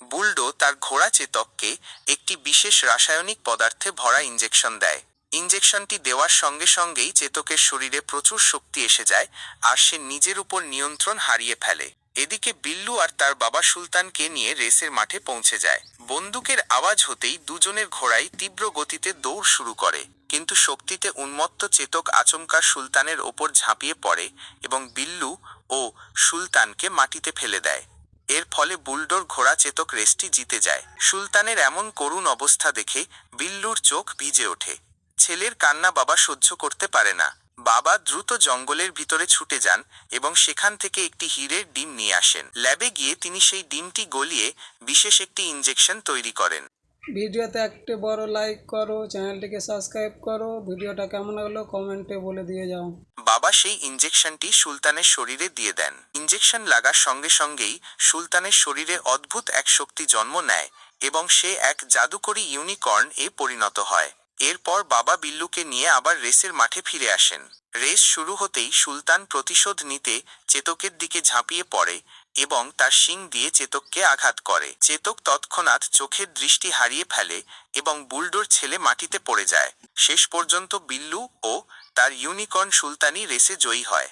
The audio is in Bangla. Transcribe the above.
বুলডো তার ঘোড়া চেতককে একটি বিশেষ রাসায়নিক পদার্থে ভরা ইঞ্জেকশন দেয়। ইঞ্জেকশনটি দেওয়ার সঙ্গে সঙ্গেই চেতকের শরীরে প্রচুর শক্তি এসে যায় আর সে নিজের উপর নিয়ন্ত্রণ হারিয়ে ফেলে। এদিকে বিল্লু আর তার বাবা সুলতানকে নিয়ে রেসের মাঠে পৌঁছে যায়। বন্দুকের আওয়াজ হতেই দুজনের ঘোড়াই তীব্র গতিতে দৌড় শুরু করে, কিন্তু শক্তিতে উন্মত্ত চেতক আচমকা সুলতানের ওপর ঝাঁপিয়ে পড়ে এবং বিল্লু ও সুলতানকে মাটিতে ফেলে দেয়। এর ফলে বুলডোর ঘোড়া চেতক রেসটি জিতে যায়। সুলতানের এমন করুণ অবস্থা দেখে বিল্লুর চোখ ভিজে ওঠে। ছেলের কান্না বাবা সহ্য করতে পারে না। বাবা দ্রুত জঙ্গলের ভিতরে ছুটে যান এবং সেখান থেকে একটি হীরের ডিম নিয়ে আসেন। ল্যাবে গিয়ে তিনি সেই ডিমটি গলিয়ে বিশেষ একটি ইঞ্জেকশন তৈরি করেন। ভিডিওতে একটি বড় লাইক করো, চ্যানেলটিকে সাবস্ক্রাইব করো। ভিডিওটা কেমন লাগল কমেন্টে বলে দিয়ে যাও। বাবা সেই ইঞ্জেকশনটি সুলতানের শরীরে দিয়ে দেন। ইঞ্জেকশন লাগার সঙ্গে সঙ্গেই সুলতানের শরীরে অদ্ভুত এক শক্তি জন্ম নেয় এবং সে এক জাদুকরী ইউনিকর্ন এ পরিণত হয়। এরপর বাবা বিল্লুকে নিয়ে আবার রেসের মাঠে ফিরে আসেন। রেস শুরু হতেই সুলতান প্রতিশোধ নিতে চেতকের দিকে ঝাঁপিয়ে পড়ে এবং তার শিং দিয়ে চেতককে আঘাত করে। চেতক তৎক্ষণাৎ চোখের দৃষ্টি হারিয়ে ফেলে এবং বুলডোর ছেলে মাটিতে পড়ে যায়। শেষ পর্যন্ত বিল্লু ও তার ইউনিকর্ন সুলতানি রেসে জয়ী হয়।